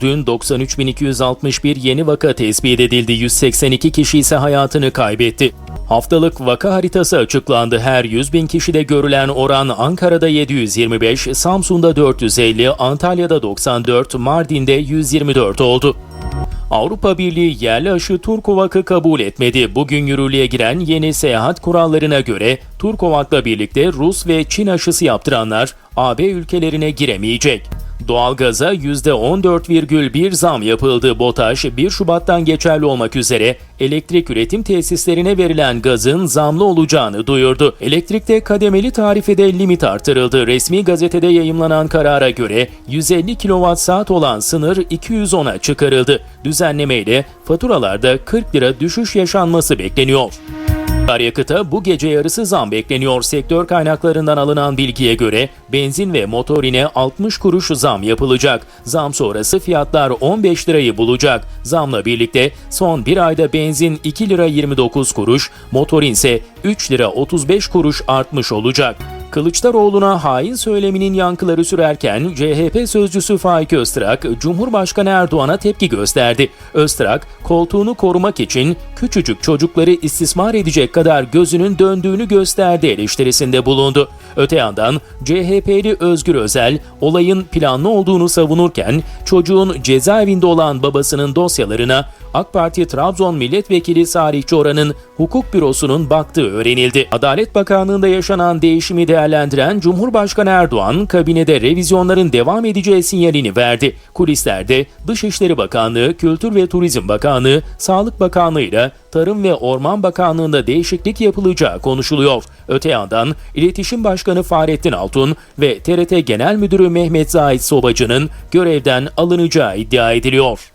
Dün 93.261 yeni vaka tespit edildi. 182 kişi ise hayatını kaybetti. Haftalık vaka haritası açıklandı. Her 100 bin kişide görülen oran Ankara'da 725, Samsun'da 450, Antalya'da 94, Mardin'de 124 oldu. Avrupa Birliği yerli aşı Turkovak'ı kabul etmedi. Bugün yürürlüğe giren yeni seyahat kurallarına göre Turkovak'la birlikte Rus ve Çin aşısı yaptıranlar AB ülkelerine giremeyecek. Doğalgaza %14,1 zam yapıldı. BOTAŞ 1 Şubat'tan geçerli olmak üzere elektrik üretim tesislerine verilen gazın zamlı olacağını duyurdu. Elektrikte kademeli tarifede limit artırıldı. Resmi gazetede yayımlanan karara göre 150 kWh olan sınır 210'a çıkarıldı. Düzenlemeyle faturalarda 40 lira düşüş yaşanması bekleniyor. Akaryakıta bu gece yarısı zam bekleniyor. Sektör kaynaklarından alınan bilgiye göre benzin ve motorine 60 kuruş zam yapılacak. Zam sonrası fiyatlar 15 lirayı bulacak. Zamla birlikte son bir ayda benzin 2 lira 29 kuruş, motorin ise 3 lira 35 kuruş artmış olacak. Kılıçdaroğlu'na hain söyleminin yankıları sürerken CHP sözcüsü Faik Öztrak, Cumhurbaşkanı Erdoğan'a tepki gösterdi. Öztrak, koltuğunu korumak için küçücük çocukları istismar edecek kadar gözünün döndüğünü gösterdi eleştirisinde bulundu. Öte yandan CHP'li Özgür Özel, olayın planlı olduğunu savunurken çocuğun cezaevinde olan babasının dosyalarına AK Parti Trabzon Milletvekili Salih Çoran'ın hukuk bürosunun baktığı öğrenildi. Adalet Bakanlığı'nda yaşanan değişimi değerlendiren Cumhurbaşkanı Erdoğan, kabinede revizyonların devam edeceği sinyalini verdi. Kulislerde Dışişleri Bakanlığı, Kültür ve Turizm Bakanlığı, Sağlık Bakanlığı ile Tarım ve Orman Bakanlığı'nda değişiklik yapılacağı konuşuluyor. Öte yandan İletişim Başkanı Fahrettin Altun ve TRT Genel Müdürü Mehmet Zahit Sobacı'nın görevden alınacağı iddia ediliyor.